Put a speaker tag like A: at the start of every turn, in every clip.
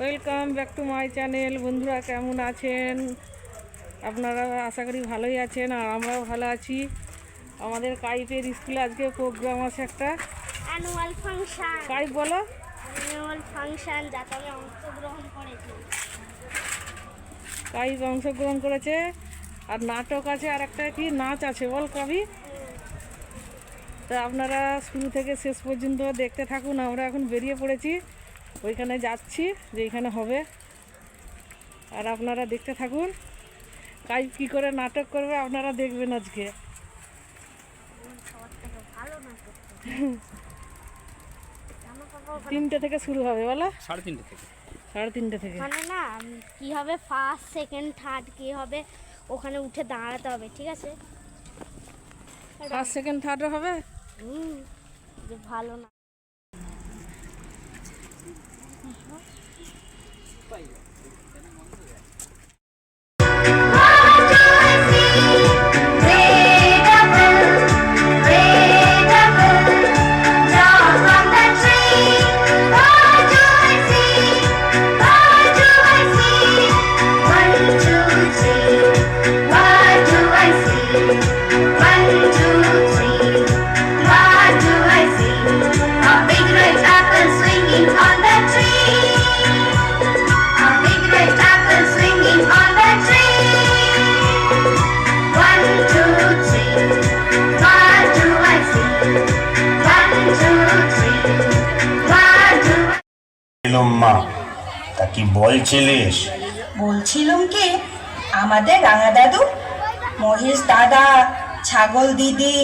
A: Welcome back to my channel বন্ধুরা কেমন আছেন? আপনারা আশা করি ভালোই আছেন আর আমরাও ভালো আছি। আমাদের কাইপের স্কুলে আজকে প্রোগ্রাম আছে একটা।
B: অ্যানুয়াল ফাংশন
A: কাইপ বলো।
B: অ্যানুয়াল ফাংশন যাতে আমি অংশগ্রহণ করেছি।
A: কাইপ অংশগ্রহণ করেছে। আর নাটক আছে আর একটা কি? নাচ আছে বল কবি। তা আপনারা শুরু থেকে শেষ পর্যন্ত দেখতে থাকুন আমরা এখন বেরিয়ে পড়েছি। ওইখানে যাচ্ছি যে এখানে হবে। আর আপনারা দেখতে থাকুন কাইপ কী করে নাটক করবে আপনারা দেখবেন আজকে। তিনটে থেকে শুরু হবে বলো?
C: সাড়ে তিনটে থেকে।
A: সাড়ে তিনটে থেকে।
B: ওখানে না কি হবে? ফার্স্ট সেকেন্ড থার্ড কি হবে? ওখানে উঠে দাঁড়াতে হবে ঠিক আছে?
A: ফার্স্ট সেকেন্ড থার্ডও হবে?
B: হুম যে ভালো না।
D: ばいい
E: よ。মা তা কি বলছিলিস?
F: বলছিলাম কি? আমাদের রাঙা দাদু মহেশ দাদা ছাগল দিদি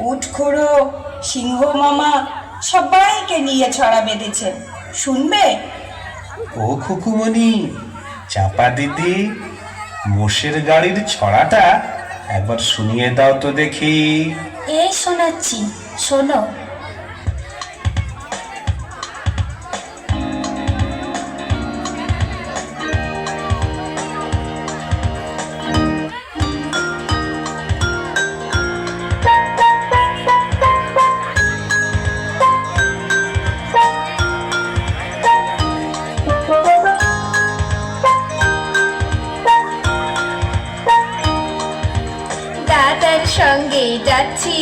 F: উটখুড়ো সিংহ মামা সবাইকে নিয়ে ছড়া বেঁধেছে। শুনবে?
E: ও খুকুমণি চাপা দিদি মোষের গাড়ির ছড়াটা একবার শুনিয়ে দাও তো দেখি।
F: এই শোনাচ্ছি শোনো।
D: যাচ্ছি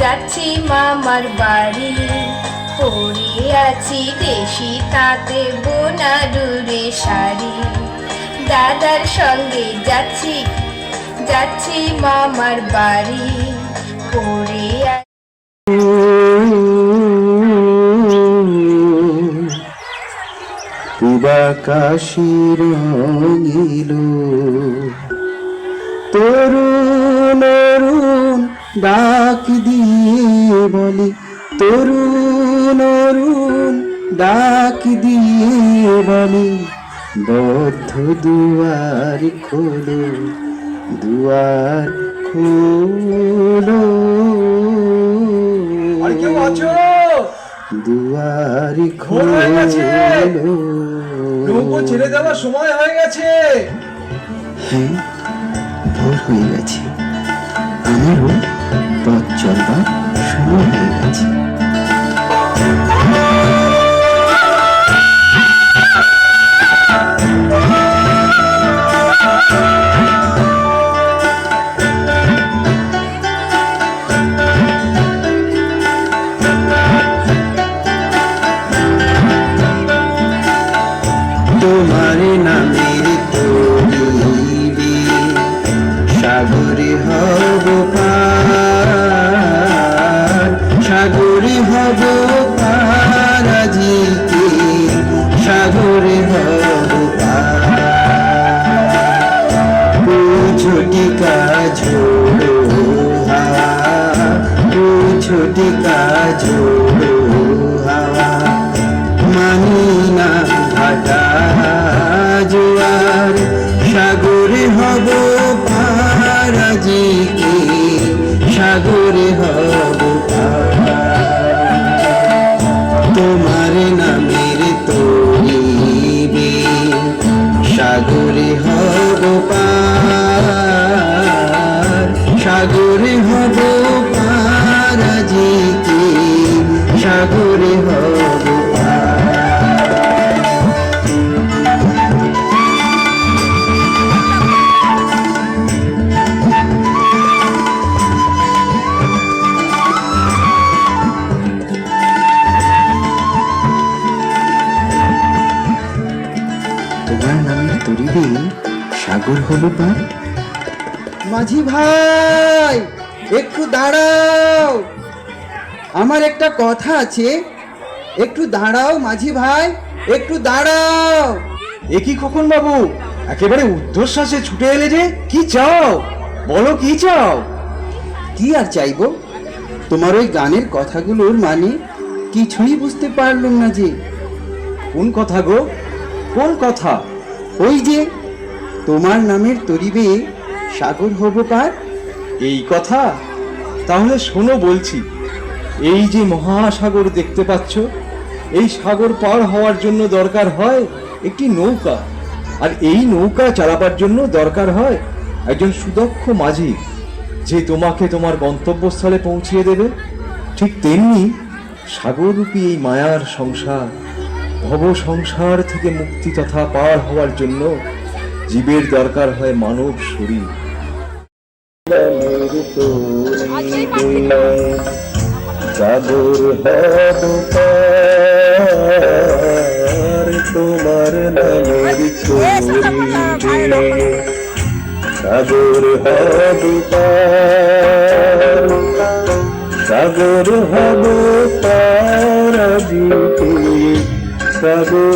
D: যাচ্ছি মামার বাড়ি। পরে আছি দেশি তাতে বোনা ডুরে শাড়ি। দাদার সঙ্গে যাচ্ছি যাচ্ছি মামার বাড়ি। পরে আছি
G: পূবাকাশি রঙিল। তরুণ ডাক দিয়ে বলে তরুণ অরুণ ডাক দিয়ে বলে বদ্ধ দুয়ার খোলো দুয়ার খোলো। দুয়ার খোলো।
H: নৌকো ছেড়ে দেওয়ার সময় হয়ে গেছে।
G: হ্যাঁ ভোর হয়ে গেছে। আমারও চলবার সময় হয়ে গেছে। সাগরে হব পার সাগরে হব পার সাগরে হব পারাজিকে সাগরে হব সাগর হলো পার মাঝি ভাই একটু দাঁড়াও। আমার একটা কথা আছে। একটু দাঁড়াও মাঝি ভাই একটু দাঁড়াও।
H: এ কি খোকন বাবু? একেবারে ঊর্ধ্বশ্বাসে ছুটে এলে যে কি চাও? বলো কি চাও?
G: কি আর চাইব? তোমার ওই গানের কথাগুলোর মানে কিছুই বুঝতে পারলাম না যে।
H: কোন কথা গো? কোন কথা?
G: ওই যে তোমার নামের তরিবে সাগর হব পার
H: এই কথা? তাহলে শোনো বলছি, এই যে মহাসাগর দেখতে পাচ্ছ, এই সাগর পার হওয়ার জন্য দরকার হয় একটি নৌকা, আর এই নৌকা চালাবার জন্য দরকার হয় একজন সুদক্ষ মাঝি, যে তোমাকে তোমার গন্তব্যস্থলে পৌঁছিয়ে দেবে। ঠিক তেমনি সাগররূপী এই মায়ার সংসার ভব সংসার থেকে মুক্তি তথা পার হওয়ার জন্য জীবের দরকার হয় মানব শরীর।
E: সাগর তোমার নামের তরিবে সাগর হব সাগর হব আজিতে সাগর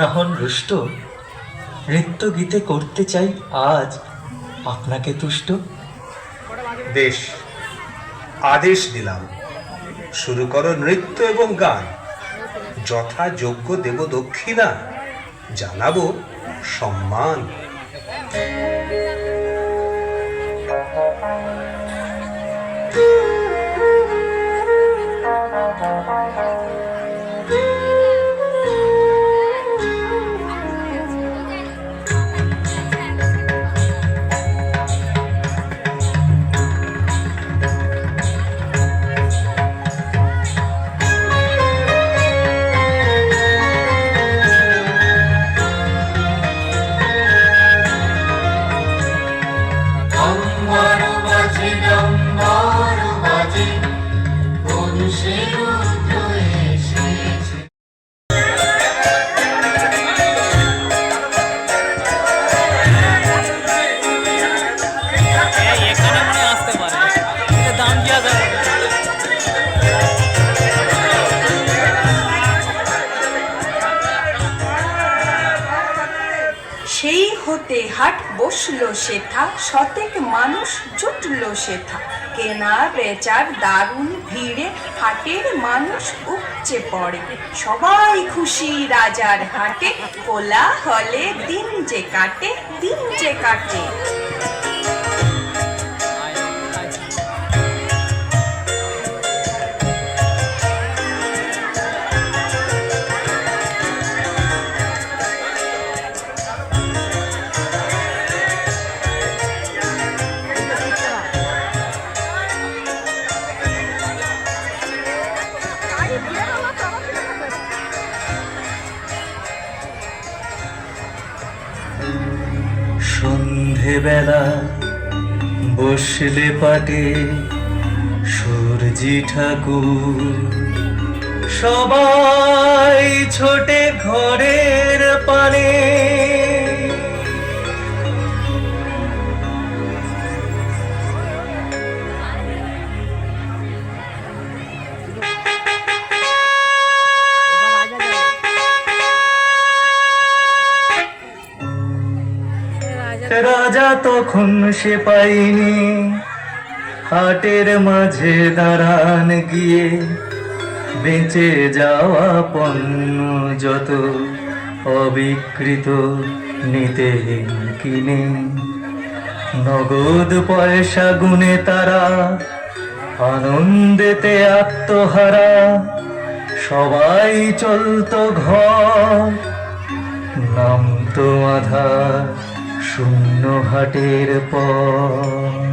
C: না হন রুষ্ট নৃত্য গীতে করতে চাই আজ আপনাকে তুষ্ট।
I: বেশ আদেশ দিলাম। শুরু করো নৃত্য এবং গান। যথাযোগ্য দেব দক্ষিণা, জানাব সম্মান।
F: সেই হতে হাট বসল সেথা, শতেক মানুষ জুটলো সেথা। কেনা বেচার দারুণ ভিড়ে হাটের মানুষ উপচে পড়ে। সবাই খুশি রাজার হাটে কোলা হলে দিন যে কাটে, দিন যে কাটে।
C: বসলে পাটে সূর্যি ঠাকুর। সবাই ছোটে ঘরের পানে রাজা তখন সে পাইনি হাটের মাঝে দাঁড়ান গিয়ে, বেঁচে যাওয়া পণ্য যত অবিকৃত নিতে কিনে। নগদ পয়সা গুনে তারা আনন্দেতে আত্মহারা। সবাই চলতো ঘর, নামতো আধার। শূন্য হাটের পর